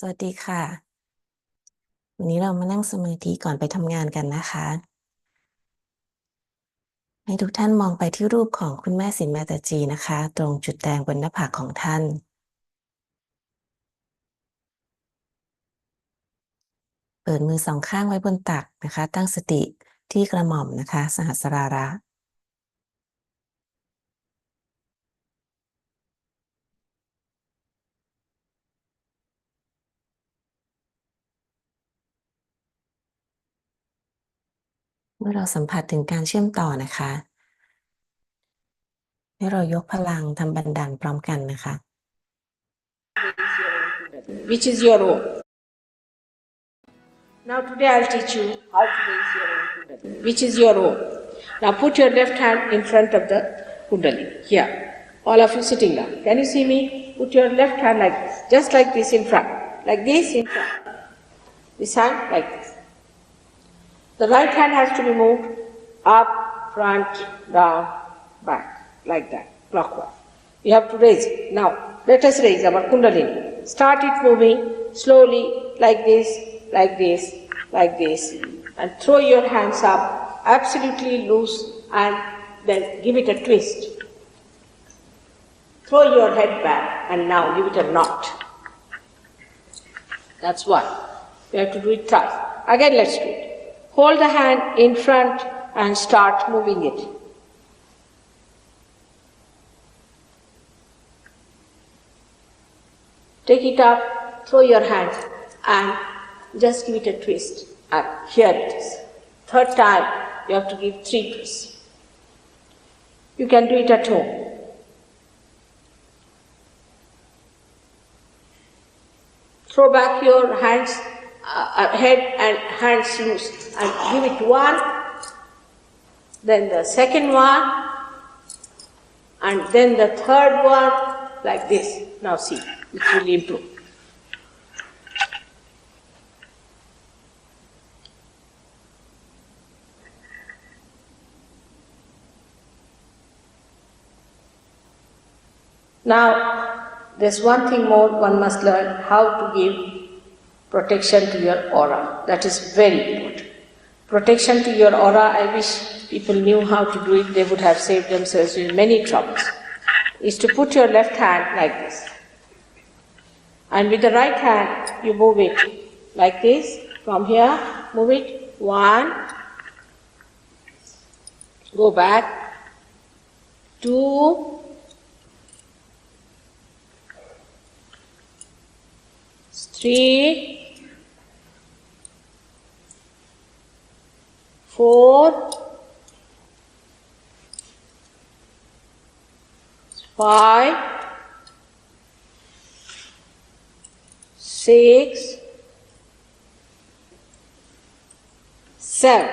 สวัสดีค่ะ วันนี้เรามานั่งสมาธิก่อนไปทำงานกันนะคะ ให้ทุกท่านมองไปที่รูปของคุณแม่สินแมตจีนะคะ ตรงจุดแดงบนหน้าผากของท่าน เปิดมือสองข้างไว้บนตักนะคะ ตั้งสติที่กระหม่อมนะคะ สหัสราระ มื่อเราสัมผัสถึงการเชื่อมต่อนะคะ ให้เรายกพลังทำบันดาลพร้อมกันนะคะ which is your own. Now today I'll teach you how to raise your own kundalini, which is your own. Now put your left hand in front of the kundalini. Here. All of you sitting down. Can you see me? Put your left hand like this, just like this in front. Like this in front. This hand like this. The right hand has to be moved up, front, down, back, like that, clockwise. You have to raise it. Now, let us raise our Kundalini. Start it moving slowly, like this, like this, like this, and throw your hands up absolutely loose and then give it a twist. Throw your head back and now give it a knot. That's one. We have to do it twice. Again, let's do it. Hold the hand in front and start moving it. Take it up, throw your hand, and just give it a twist. And here it is. Third time, you have to give three twists. You can do it at home. Throw back your hands, uh, uh, head and hands loose, and give it one, then the second one, and then the third one, like this. Now see, it will improve. Now, there's one thing more one must learn how to give protection to your aura. That is very important. Protection to your aura, I wish people knew how to do it, they would have saved themselves in many troubles. Is to put your left hand like this. And with the right hand, you move it like this. From here, move it. One. Go back. Two. Three. Four. Five. Six. Seven.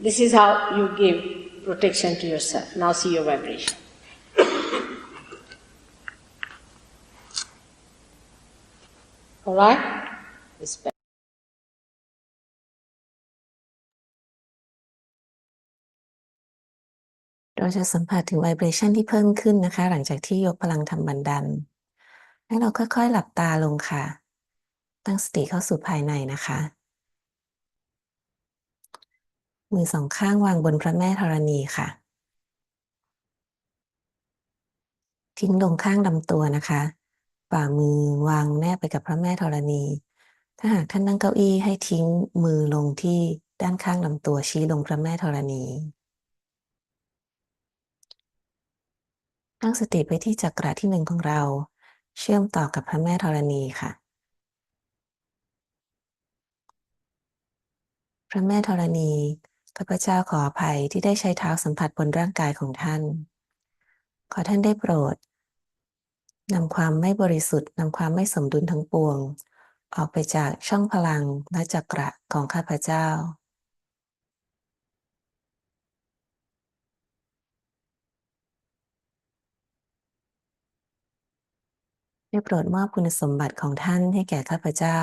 This is how you give protection to yourself. Now see your vibration. All right? It's เราจะสัมผัสถึงไวเบรชันที่เพิ่มขึ้นนะคะ หลังจากที่ยกพลังทำบันดัน ให้เราค่อยๆหลับตาลงค่ะ ตั้งสติเข้าสู่ภายในนะคะ มือสองข้างวางบนพระแม่ธรณีค่ะ ทิ้งลงข้างลำตัวนะคะฝ่ามือวางแนบไปกับพระแม่ธรณี ถ้าหากท่านนั่งเก้าอี้ให้ทิ้งมือลงที่ด้านข้างลำตัวชี้ลงพระแม่ธรณี ตั้งสติไปที่จักระที่หนึ่งของเรา เชื่อมต่อกับพระแม่ธรณีค่ะ พระแม่ธรณีข้าพเจ้าขออภัยที่ได้ใช้เท้าสัมผัสบนร่างกายของท่าน ขอท่านได้โปรดนำความไม่บริสุทธิ์นำความไม่สมดุลทั้งปวง ออกไปจากช่องพลังและจักระของข้าพเจ้า ได้โปรดมอบคุณสมบัติของท่านให้แก่ข้าพเจ้า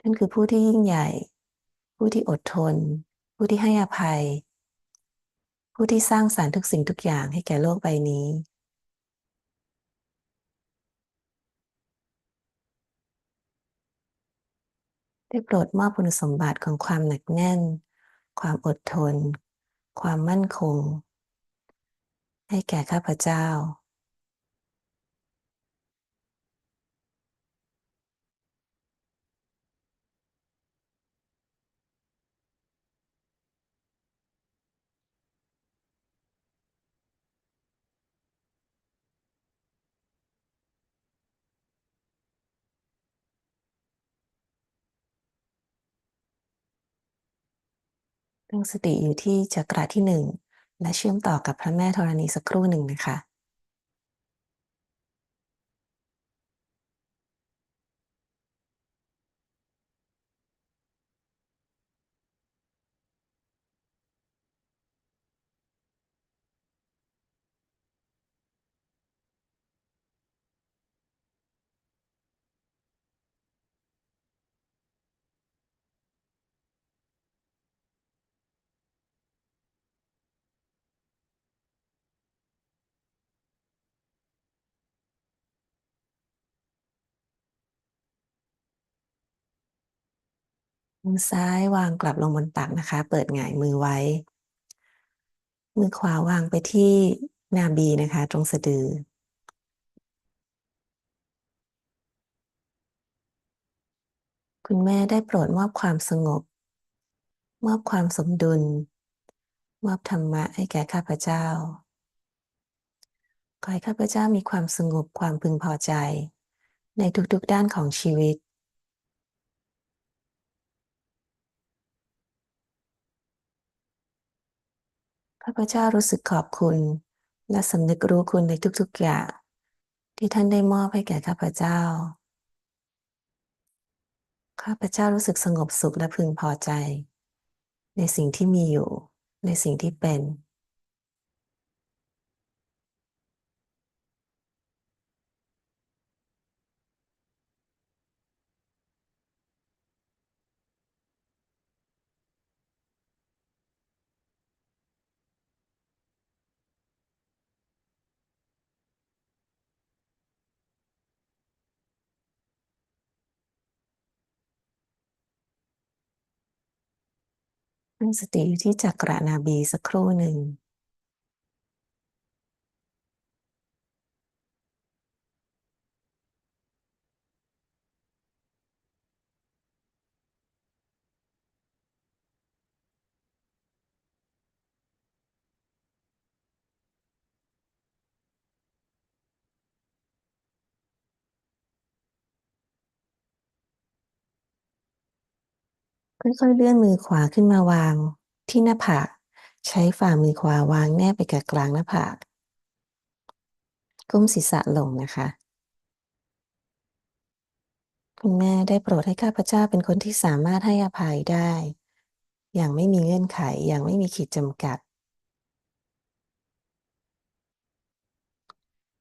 ท่านคือผู้ที่ยิ่งใหญ่ ผู้ที่อดทน ผู้ที่ให้อภัย ผู้ที่สร้างสรรค์ทุกสิ่งทุกอย่างให้แก่โลกใบนี้ได้โปรดมอบคุณสมบัติของความหนักแน่น ความอดทน ความมั่นคง ให้แก่ข้าพเจ้า ตั้งสติอยู่ที่จักระที่หนึ่ง และเชื่อมต่อกับพระแม่ธรณีสักครู่หนึ่งนะคะ มือซ้ายวางกลับลงบนตักนะคะ เปิดหงายมือไว้ มือขวาวางไปที่นาบีนะคะ ตรงสะดือ คุณแม่ได้โปรดมอบความสงบ มอบความสมดุล มอบธรรมะให้แก่ข้าพเจ้า ขอให้ข้าพเจ้ามีความสงบความพึงพอใจ ในทุกๆด้านของชีวิต ข้าพเจ้ารู้สึกขอบคุณ และสำนึกรู้คุณในทุกๆอย่างที่ท่านได้มอบให้แก่ข้าพเจ้า ข้าพเจ้ารู้สึกสงบสุขและพึงพอใจ ในสิ่งที่มีอยู่ ในสิ่งที่เป็น ตั้งสติอยู่ที่จักระนาบีสักครู่หนึ่ง ค่อยๆ เลื่อนมือขวาขึ้นมาวางที่หน้าผาก ใช้ฝ่ามือขวาวางแนบไปกับกลางหน้าผาก ก้มศีรษะลงนะคะ คุณแม่ได้โปรดให้ข้าพเจ้าเป็นคนที่สามารถให้อภัยได้ อย่างไม่มีเงื่อนไข อย่างไม่มีขีดจำกัด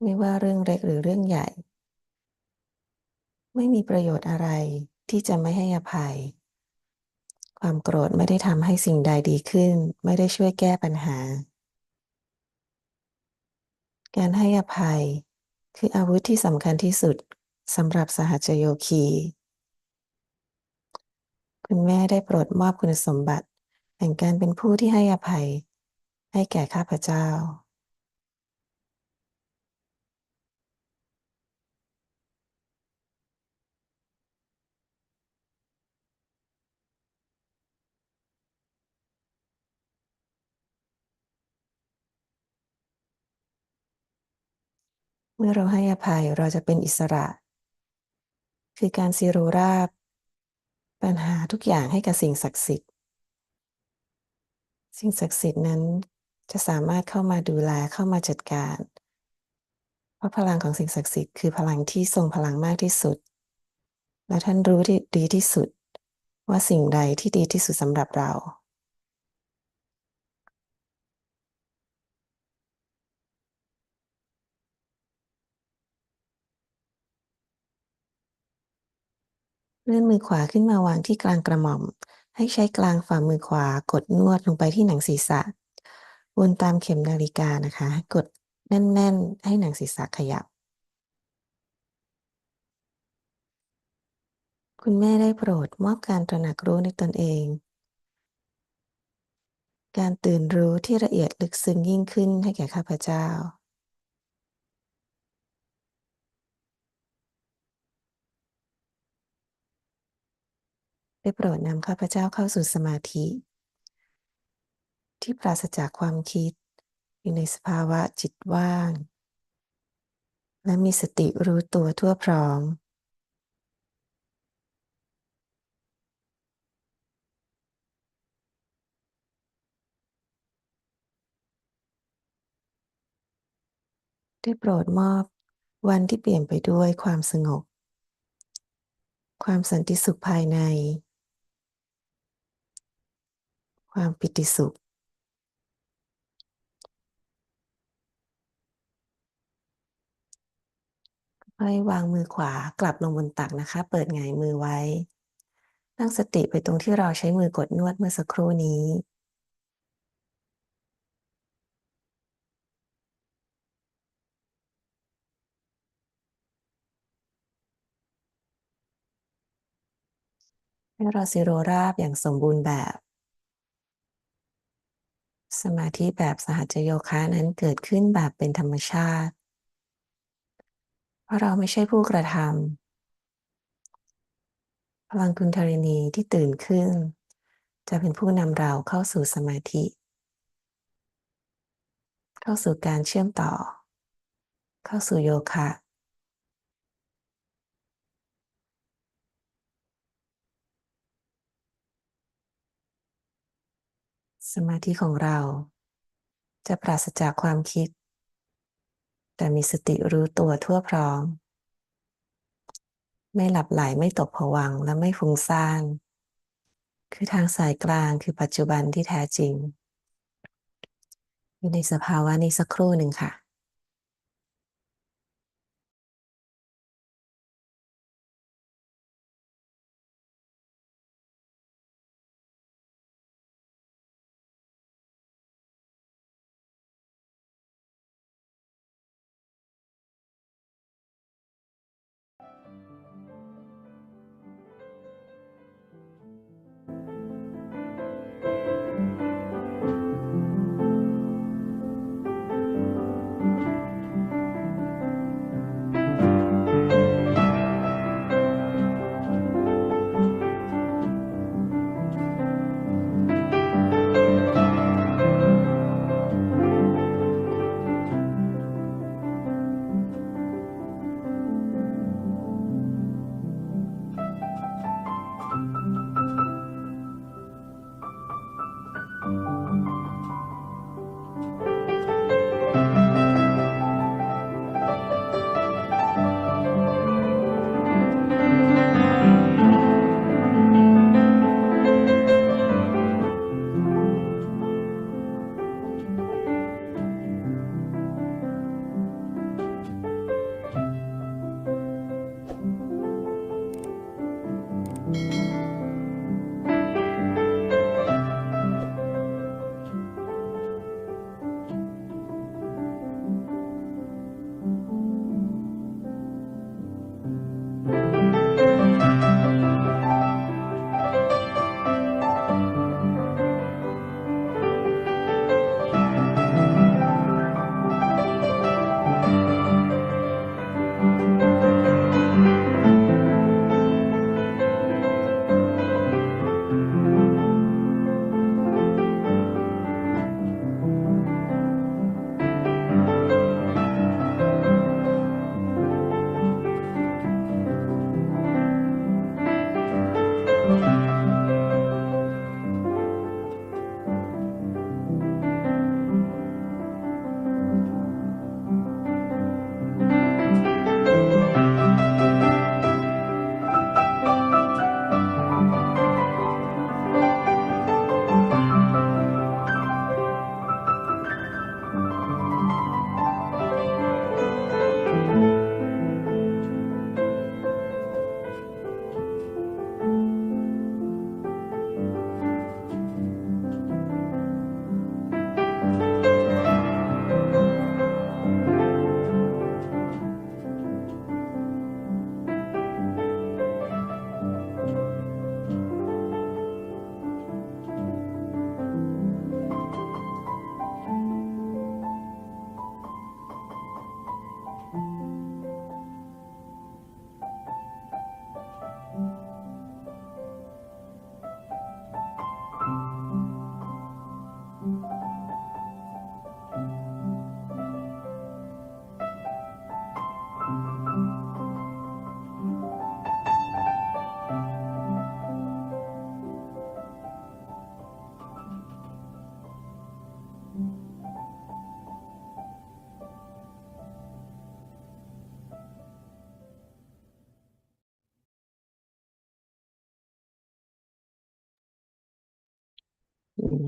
ไม่ว่าเรื่องเล็กหรือเรื่องใหญ่ ไม่มีประโยชน์อะไรที่จะไม่ให้อภัย ความโกรธไม่ได้ทำให้สิ่งใดดีขึ้น ไม่ได้ช่วยแก้ปัญหา การให้อภัย คืออาวุธที่สำคัญที่สุดสำหรับสหัชโยคี คุณแม่ได้โปรดมอบคุณสมบัติแห่งการเป็นผู้ที่ให้อภัย ให้แก่ข้าพเจ้า มื่อเราให้อภัยเราจะเป็นอิสระ คือการซีโรราบ ปัญหาทุกอย่างให้กับสิ่งศักดิ์สิทธิ์ สิ่งศักดิ์สิทธิ์นั้นจะสามารถเข้ามาดูแลเข้ามาจัดการ เพราะพลังของสิ่งศักดิ์สิทธิ์คือพลังที่ทรงพลังมากที่สุด และท่านรู้ที่ดีที่สุด ว่าสิ่งใดที่ดีที่สุดสำหรับเรา เลื่อนมือขวาขึ้นมาวางที่กลางกระหม่อม ให้ใช้กลางฝ่ามือขวากดนวดลงไปที่หนังศีรษะ วนตามเข็มนาฬิกานะคะ กดแน่น ๆ ให้หนังศีรษะขยับ คุณแม่ได้โปรดมอบการตระหนักรู้ในตนเอง การตื่นรู้ที่ละเอียดลึกซึ้งยิ่งขึ้นให้แก่ข้าพเจ้า ได้โปรดนำข้าพเจ้าเข้าสู่สมาธิ ที่ปราศจากความคิด อยู่ในสภาวะจิตว่าง และมีสติรู้ตัวทั่วพร้อมได้โปรดมอบวันที่เปลี่ยนไปด้วยความสงบ ความสันติสุขภายใน ความปิติสุข ค่อยวางมือขวากลับลงบนตักนะคะ เปิดหงายมือไว้ ตั้งสติไปตรงที่เราใช้มือกดนวดเมื่อสักครู่นี้ให้เราสิโรราบอย่างสมบูรณ์แบบ สมาธิแบบสหัจโยคะนั้นเกิดขึ้นแบบเป็นธรรมชาติ เพราะเราไม่ใช่ผู้กระทำพลังคุณธรินีที่ตื่นขึ้น จะเป็นผู้นำเราเข้าสู่สมาธิ เข้าสู่การเชื่อมต่อ เข้าสู่โยคะ สมาธิของเรา จะปราศจากความคิด แต่มีสติรู้ตัวทั่วพร้อม ไม่หลับไหลไม่ตกผวังและไม่ฟุ้งซ่าน คือทางสายกลางคือปัจจุบันที่แท้จริง อยู่ในสภาวะนี้สักครู่หนึ่งค่ะ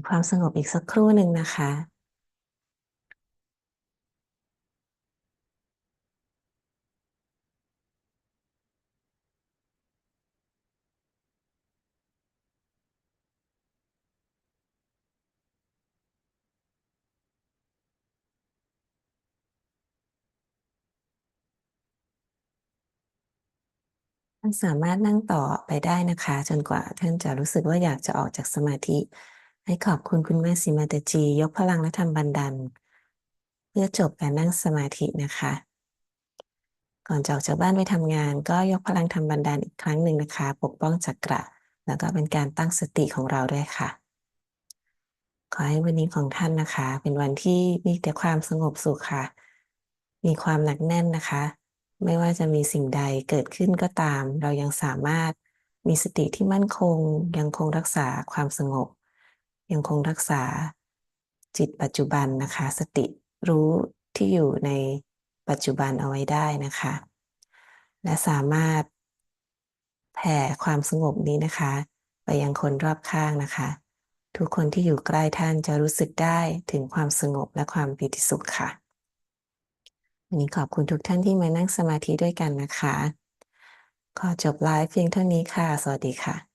ความสงบอีกสักครู่หนึ่งนะคะท่านสามารถนั่งต่อไปได้นะคะ จนกว่าท่านจะรู้สึกว่าอยากจะออกจากสมาธิ ให้ขอบคุณคุณแม่สีมาตจี ยกพลังและทำบันดันเพื่อจบการนั่งสมาธินะคะ ก่อนจะออกจากบ้านไปทำงาน ก็ยกพลังทำบันดันอีกครั้งหนึ่งนะคะ ปกป้องจักระ แล้วก็เป็นการตั้งสติของเราด้วยค่ะ ขอให้วันนี้ของท่านนะคะ เป็นวันที่มีแต่ความสงบสุขค่ะ มีความหนักแน่นนะคะ ไม่ว่าจะมีสิ่งใดเกิดขึ้นก็ตาม เรายังสามารถมีสติที่มั่นคง ยังคงรักษาความสงบ ยังคงรักษาจิตปัจจุบันนะคะ สติรู้ที่อยู่ในปัจจุบันเอาไว้ได้นะคะ และสามารถแผ่ความสงบนี้นะคะ ไปยังคนรอบข้างนะคะ ทุกคนที่อยู่ใกล้ท่านจะรู้สึกได้ถึงความสงบและความปิติสุขค่ะวันนี้ขอบคุณทุกท่านที่มานั่งสมาธิด้วยกันนะคะ ขอจบไลฟ์เพียงเท่านี้ค่ะ สวัสดีค่ะ